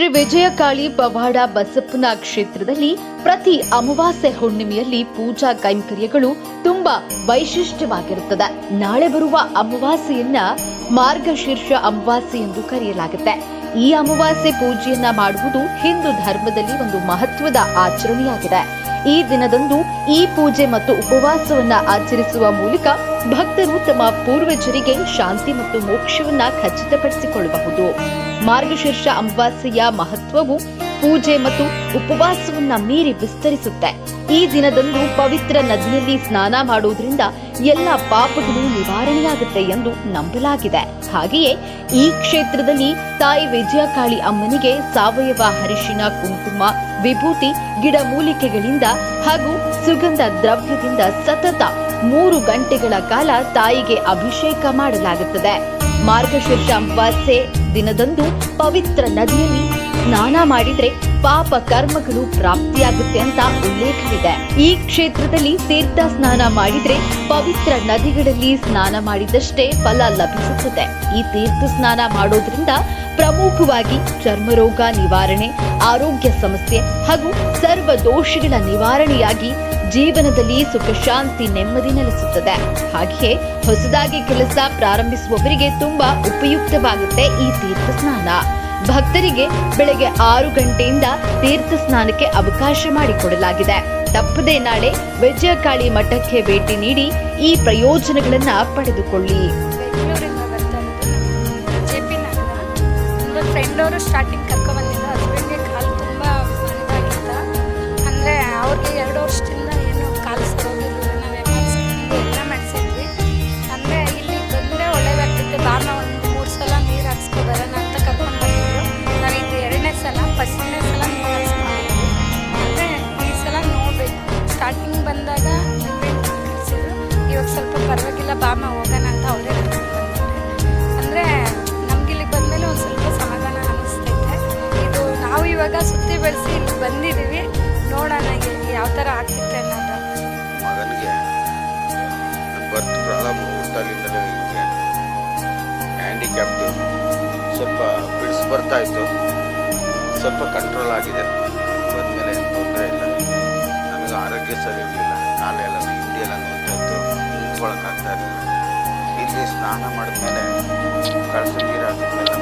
ಶ್ರೀ ವಿಜಯಕಾಳಿ ಪವಾಡ ಬಸಪ್ಪನ ಕ್ಷೇತ್ರದಲ್ಲಿ ಪ್ರತಿ ಅಮಾವಾಸ್ಯೆ ಹುಣ್ಣಿಮೆಯಲ್ಲಿ ಪೂಜಾ ಕೈಂಕರ್ಯಗಳು ತುಂಬಾ ವೈಶಿಷ್ಟ್ಯವಾಗಿರುತ್ತದೆ. ನಾಳೆ ಬರುವ ಅಮಾವಾಸ್ಯೆಯನ್ನ ಮಾರ್ಗಶೀರ್ಷ ಅಮಾವಾಸ್ಯೆ ಎಂದು ಕರೆಯಲಾಗುತ್ತೆ. ಈ ಅಮಾವಾಸ್ಯೆ ಪೂಜೆಯನ್ನ ಮಾಡುವುದು ಹಿಂದೂ ಧರ್ಮದಲ್ಲಿ ಒಂದು ಮಹತ್ವದ ಆಚರಣೆಯಾಗಿದೆ. ಈ ದಿನದಂದು ಈ ಪೂಜೆ ಮತ್ತು ಉಪವಾಸವನ್ನ ಆಚರಿಸುವ ಮೂಲಕ ಭಕ್ತರು ತಮ್ಮ ಪೂರ್ವಜರಿಗೆ ಶಾಂತಿ ಮತ್ತು ಮೋಕ್ಷವನ್ನ ಖಚಿತಪಡಿಸಿಕೊಳ್ಳಬಹುದು. ಮಾರ್ಗಶೀರ್ಷ ಅಮಾವಾಸ್ಯೆಯ ಮಹತ್ವವು ಪೂಜೆ ಮತ್ತು ಉಪವಾಸವನ್ನ ಮೀರಿ ವಿಸ್ತರಿಸುತ್ತೆ. ಈ ದಿನದಂದು ಪವಿತ್ರ ನದಿಯಲ್ಲಿ ಸ್ನಾನ ಮಾಡುವುದರಿಂದ ಎಲ್ಲ ಪಾಪಗಳು ನಿವಾರಣೆಯಾಗುತ್ತೆ ಎಂದು ನಂಬಲಾಗಿದೆ. ಹಾಗೆಯೇ ಈ ಕ್ಷೇತ್ರದಲ್ಲಿ ತಾಯಿ ವಿಜಯಕಾಳಿ ಅಮ್ಮನಿಗೆ ಸಾವಯವ ಹರಿಶಿನ ಕುಂಕುಮ, ವಿಭೂತಿ ಗಿಡಮೂಲಿಕೆಗಳಿಂದ ಹಾಗೂ ಸುಗಂಧ ದ್ರವ್ಯದಿಂದ ಸತತ ಮೂರು ಗಂಟೆಗಳ ಕಾಲ ತಾಯಿಗೆ ಅಭಿಷೇಕ ಮಾಡಲಾಗುತ್ತದೆ. ಮಾರ್ಗಶೀರ್ಷ ಅಮಾವಾಸ್ಯೆ ದಿನದಂದು ಪವಿತ್ರ ನದಿಯಲ್ಲಿ ಸ್ನಾನ ಮಾಡಿದ್ರೆ ಪಾಪ ಕರ್ಮಗಳು ಪ್ರಾಪ್ತಿಯಾಗುತ್ತೆ ಅಂತ ಉಲ್ಲೇಖವಿದೆ. ಈ ಕ್ಷೇತ್ರದಲ್ಲಿ ತೀರ್ಥ ಸ್ನಾನ ಮಾಡಿದ್ರೆ ಪವಿತ್ರ ನದಿಗಳಲ್ಲಿ ಸ್ನಾನ ಮಾಡಿದಷ್ಟೇ ಫಲ ಲಭಿಸುತ್ತದೆ. ಈ ತೀರ್ಥ ಸ್ನಾನ ಮಾಡೋದ್ರಿಂದ ಪ್ರಮುಖವಾಗಿ ಚರ್ಮರೋಗ ನಿವಾರಣೆ, ಆರೋಗ್ಯ ಸಮಸ್ಯೆ ಹಾಗೂ ಸರ್ವ ದೋಷಗಳ ನಿವಾರಣೆಯಾಗಿ ಜೀವನದಲ್ಲಿ ಸುಖ, ಶಾಂತಿ, ನೆಮ್ಮದಿ ನೆಲೆಸುತ್ತದೆ. ಹಾಗೆಯೇ ಹೊಸದಾಗಿ ಕೆಲಸ ಪ್ರಾರಂಭಿಸುವವರಿಗೆ ತುಂಬಾ ಉಪಯುಕ್ತವಾಗುತ್ತೆ ಈ ತೀರ್ಥ ಸ್ನಾನ. ಭಕ್ತರಿಗೆ ಬೆಳಗ್ಗೆ ಆರು ಗಂಟೆಯಿಂದ ತೀರ್ಥ ಸ್ನಾನಕ್ಕೆ ಅವಕಾಶ ಮಾಡಿಕೊಡಲಾಗಿದೆ. ತಪ್ಪದೇ ನಾಳೆ ವಿಜಯಕಾಳಿ ಮಠಕ್ಕೆ ಭೇಟಿ ನೀಡಿ ಈ ಪ್ರಯೋಜನಗಳನ್ನ ಪಡೆದುಕೊಳ್ಳಿ. ಫ್ರೆಂಡ್ ಅವರು ಸ್ಟಾರ್ಟಿಂಗ್ ಇವಾಗ ಸುತ್ತಿ ಬೆಳೆಸಿ ಇಲ್ಲಿ ಬಂದಿದ್ದೀವಿ. ನೋಡೋಣ ಯಾವ ಥರ ಆಗ್ತಿತ್ತು ಅನ್ನೋದು. ಮಗನಿಗೆ ಬರ್ತ್ ಪ್ರಾಬ್ಲಮ್ ಹುಟ್ಟಾಗಿಂದಲೇ ಹಿಂಗೆ. ಹ್ಯಾಂಡಿಕ್ಯಾಪ್ಟು ಸ್ವಲ್ಪ ಬಿಡಿಸ್ ಬರ್ತಾ ಇತ್ತು. ಸ್ವಲ್ಪ ಕಂಟ್ರೋಲ್ ಆಗಿದೆ. ಬಂದಮೇಲೆ ಏನು ತೊಂದರೆ ಇಲ್ಲ. ನಮಗೆ ಆರೋಗ್ಯ ಸರಿ ಇರಲಿಲ್ಲ. ಎಲ್ಲ ಹಿಂಡಿಯೆಲ್ಲ ನೋಡ್ತಾ ಇತ್ತು. ನಿಂತ್ಕೊಳಕ್ಕಾಗ್ತಾ ಇರಲಿಲ್ಲ. ಇಲ್ಲಿ ಸ್ನಾನ ಮಾಡಿದ್ಮೇಲೆ ಕಳಸ ನೀರು ಹಾಕಿದ್ಮೇಲೆ ಇಲ್ಲ